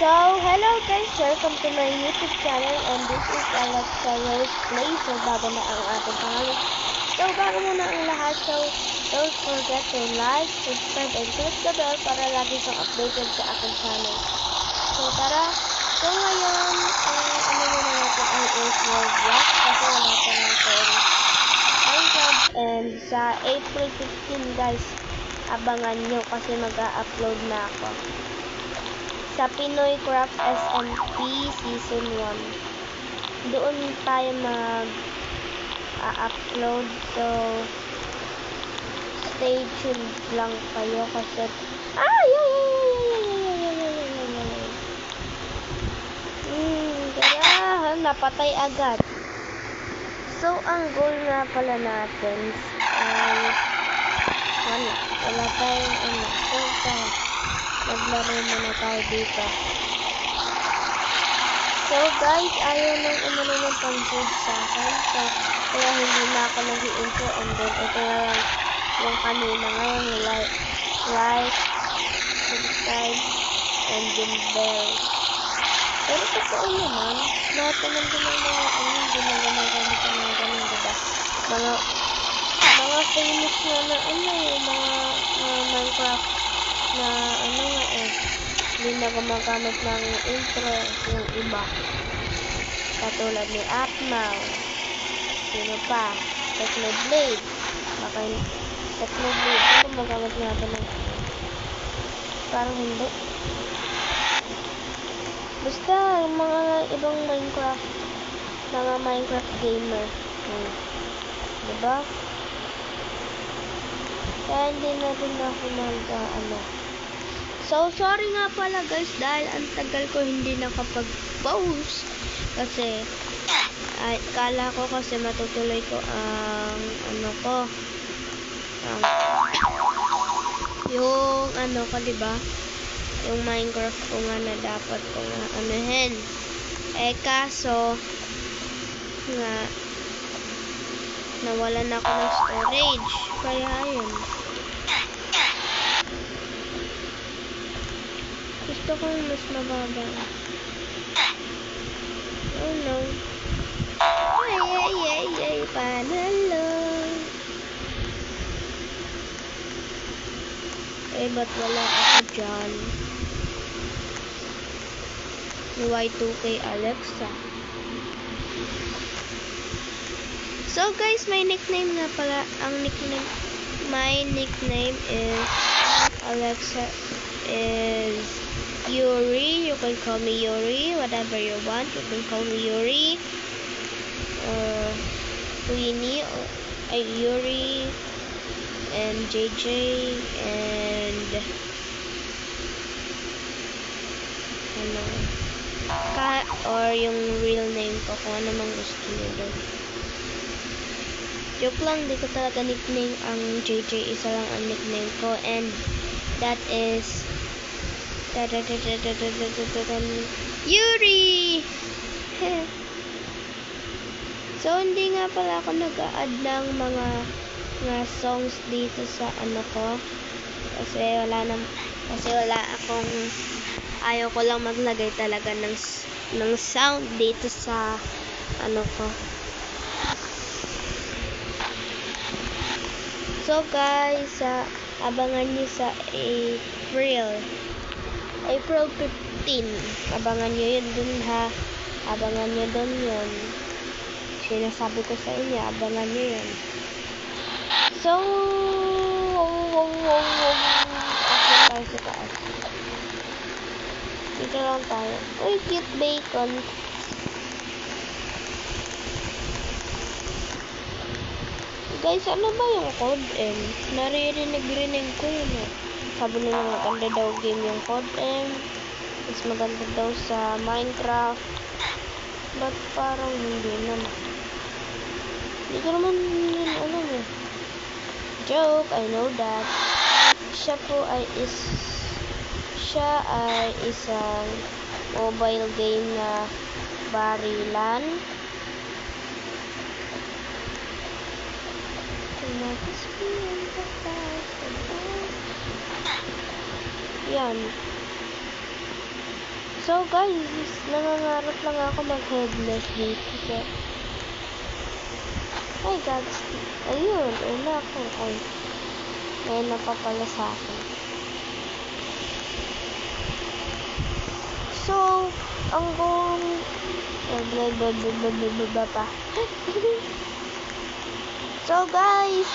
So, hello guys, welcome to my YouTube channel and this is Alexa Rose Play. So, bago na ang ating pangalan. So, bago muna ang lahat, so don't forget to like, subscribe, and click the bell para lagi kang updated sa aking channel. So, tara. So, ngayon, ang ano muna natin is World Block kasi wala pa natin Minecraft and sa April 15 guys, abangan nyo kasi mag-upload na ako sa Pinoy Craft SMP Season 1. Doon tayo mag-upload. So, stay tuned lang kayo kasi... Ah! Yay! Hmm, kaya napatay agad. So, ang goal na pala natin ay... Wala, wala tayong ano. So, tayo maglaro muna tayo dito. So guys, ayaw nang umano ng pang-food sa akin. So, kaya hindi na ako nag-intro and then ito na lang yung kanina. Ngayon, like, like, subscribe, and yung bell. Pero totoo naman, lahat naman din ng mga ano, ginagamit ang mga ganun, diba? Mga, mga famous na na ano, mga, mga Minecraft na ano nga eh, hindi na gumagamit ng intro yung iba. Katulad ni Atmal. Sino pa? Technoblade. Baka Technoblade. Gumagamit natin ng parang hindi. Basta, yung mga ibang Minecraft, mga Minecraft gamer. Hmm. Diba? Kaya hindi na din ako nag, uh, ano. So, sorry nga pala guys dahil ang tagal ko hindi nakapag-post. Kasi, ay, kala ko kasi matutuloy ko ang, ano ko, ang, yung, ano ko, diba? Yung Minecraft ko nga na dapat ko nga anuhin. Eh, kaso, nga, nawalan ako ng storage. Kaya, ayun. Gusto ko yung mas mababa. Oh no. Ay, ay, ay, ay, panalo. Eh, ba't wala ako dyan? Ni Y2K Alexa. So guys, my nickname nga pala, ang nickname, my nickname is Alexa is Yuri. You can call me Yuri, whatever you want. You can call me Yuri, or Queenie, or uh, Yuri, and JJ, and ano, ka, or yung real name ko, kung ano mang gusto niyo doon. Joke lang, di ko talaga nickname ang JJ. Isa lang ang nickname ko. And that is Yuri! so, hindi nga pala ako nag-add ng mga mga songs dito sa ano ko. Kasi wala nam kasi wala akong ayaw ko lang maglagay talaga ng ng sound dito sa ano ko. So guys, uh, abangan nyo sa April. April 15. Abangan nyo yun dun ha. Abangan nyo dun yun. Sinasabi ko sa inyo, abangan nyo yun. So, tayo sa taas. Dito lang tayo. Uy, cute bacon. Guys, ano ba yung code M? Naririnig-rinig ko yun eh. Sabi nila maganda daw game yung code M. Mas maganda daw sa Minecraft. But parang hindi naman. Hindi ko naman yun alam eh. Joke, I know that. Siya po ay is siya ay isang mobile game na barilan. Yan. So, guys, nangangarap lang ako mag-headless dito. So, ay God, ayun, wala ako. Ay, may na pa pala sa akin. So, ang goal, blah, blah, blah, blah, blah, blah, blah, pa. so guys,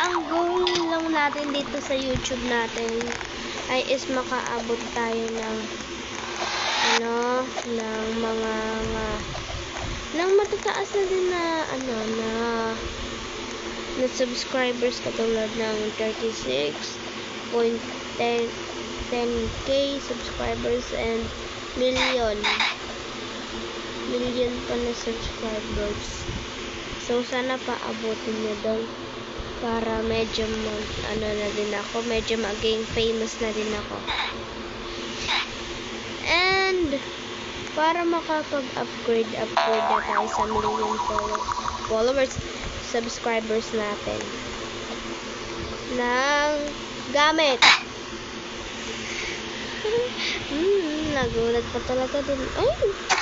ang goal lang natin dito sa YouTube natin. Ay is makaabot tayo ng ano, ng mga mga ng matataas na din na ano na na subscribers katulad ng 36.10 10k subscribers and million million pa na subscribers so sana paabotin niyo daw para medyo mag, ano na din ako, medyo maging famous na din ako. And, para makapag-upgrade, upgrade na tayo sa million follow- followers, subscribers natin. Ng gamit. hmm, nagulat pa talaga din. Ay!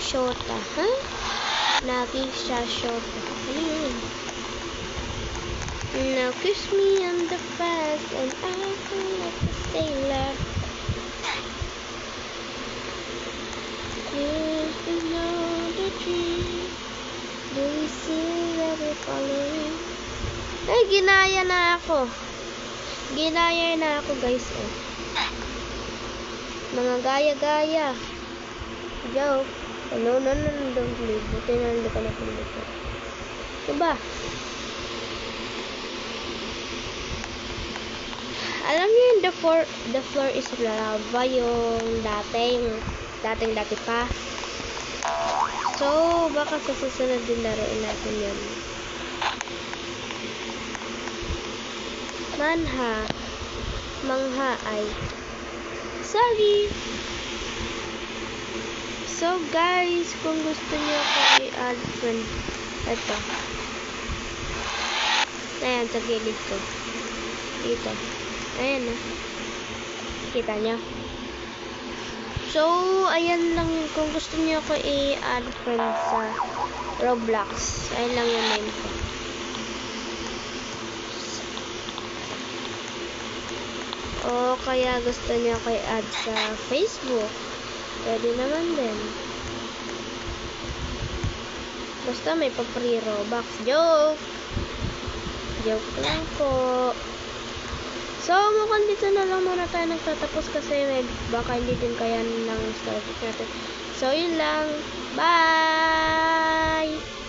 shota, ha? Nagi siya shota. Ano yun? Now kiss me on the face and I feel like a sailor. Know the tree. Do we see that we're following? Ay, ginaya na ako. Ginaya na ako, guys. Oh. Mga gaya-gaya. Joke. Oh, no, no, no, no, don't leave. Buti na hindi ka na pindot. Diba? Alam niyo yung the floor, the floor is lava yung dating, dating dati pa. So, baka sa susunod din laruin natin yun. Manha. Mangha ay Sorry. So, guys, kung gusto niyo ako i-add friend, ito. Ayan, sa gilid ko. Dito. Ayan na. Kita niyo? So, ayan lang. Kung gusto niyo ako i-add friend sa Roblox, ayan lang yung name ko. O kaya gusto niyo ako i-add sa Facebook, pwede naman din. Basta may pa-free Robux. Joke! Joke lang po. So, mukhang dito na lang muna tayo nagtatapos kasi may, baka hindi din kaya ng storage natin. So, yun lang. Bye!